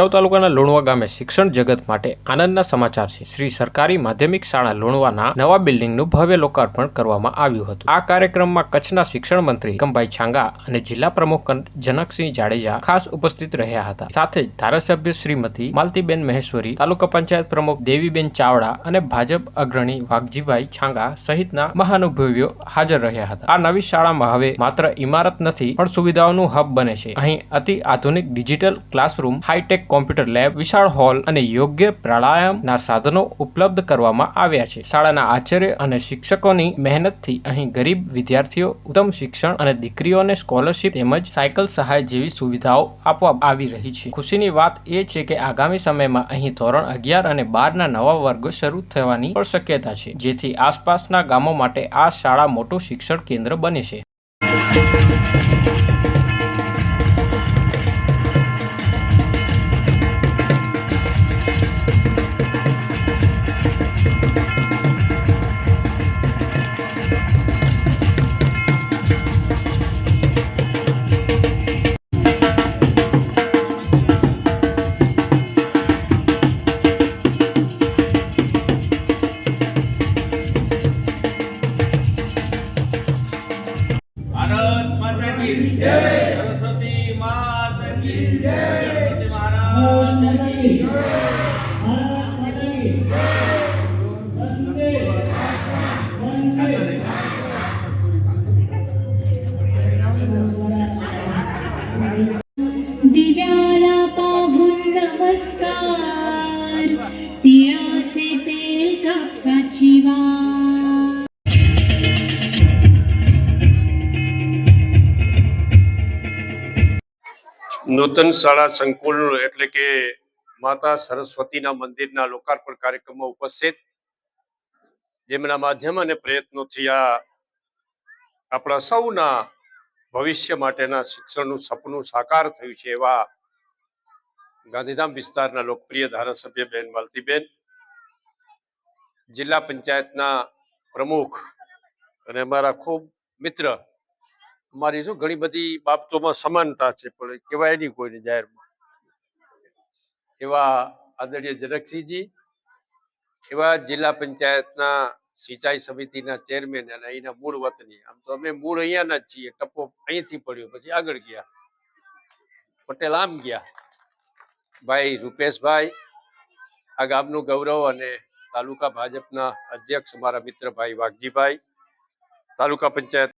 ભચાઉ તાલુકાના લુણવા ગામે શિક્ષણ જગત માટે આનંદના સમાચાર છે. શ્રી સરકારી માધ્યમિક શાળા લુણવાના નવા બિલ્ડિંગનું ભવ્ય લોકાર્પણ કરવામાં આવ્યું હતું. આ કાર્યક્રમમાં કચ્છના શિક્ષણ મંત્રી કંભાઈ છાંગા અને જિલ્લા પ્રમુખ જનકસિંહ જાડેજા ખાસ ઉપસ્થિત રહ્યા હતા. સાથે જ ધારાસભ્ય શ્રીમતી માલતીબેન મહેશ્વરી, તાલુકા પંચાયત પ્રમુખ દેવીબેન ચાવડા અને ભાજપ અગ્રણી વાઘજીભાઈ છાંગા સહિતના મહાનુભાવીઓ હાજર રહ્યા હતા. આ નવી શાળામાં હવે માત્ર ઇમારત નથી, પણ સુવિધાઓનું હબ બને છે. અહીં અતિ આધુનિક digital classroom, hitech computer lab, વિશાળ હોલ અને યોગ્ય પ્રાણાયામના સાધનો ઉપલબ્ધ કરવામાં આવ્યા છે. શાળાના આચાર્ય અને શિક્ષકોની મહેનતથી અહીં ગરીબ વિદ્યાર્થીઓ, ઉત્તમ શિક્ષણ અને દીકરીઓને સ્કોલરશિપ તેમજ સાયકલ સહાય જેવી સુવિધાઓ આપવામાં આવી રહી છે. ખુશીની વાત એ છે કે આગામી સમયમાં અહીં ધોરણ અગિયાર અને બારના નવા વર્ગો શરૂ થવાની પણ શક્યતા છે, જેથી આસપાસના ગામો માટે આ શાળા મોટું શિક્ષણ કેન્દ્ર બને છે. सरस्वती मात की जय. महाराज की दिव्याला पाहून नमस्कार. નૂતન શાળા સંકુલ એટલે કે માતા સરસ્વતીના મંદિરના લોકાર્પણ કાર્યક્રમમાં ઉપસ્થિત. જેમના માધ્યમ અને પ્રયત્નોથી આ આપણા સૌના ભવિષ્ય માટેના શિક્ષણનું સપનું સાકાર થયું છે એવા ગાંધીધામ વિસ્તારના લોકપ્રિય ધારાસભ્ય બેન માલતીબેન, જિલ્લા પંચાયતના પ્રમુખ અને અમારા ખૂબ મિત્ર અમારી શું ઘણી બધી બાબતોમાં સમાનતા છે, પણ કહેવાય નહીં કોઈને જાહેરમાં. એવા આદરણીય જનકસિંહજી, એવા જિલ્લા પંચાયતના સિંચાઈ સમિતિના ચેરમેન અને અહીંના મૂળ વતની. આમ તો અમે મૂળ અહીંયાના જ છીએ ટપ્પો અહીંથી પડ્યો, પછી આગળ ગયા. પટેલ આમ ગયા. ભાઈ રૂપેશભાઈ, આ ગામનું ગૌરવ અને તાલુકા ભાજપના અધ્યક્ષ મારા મિત્ર ભાઈ વાઘજીભાઈ, તાલુકા પંચાયત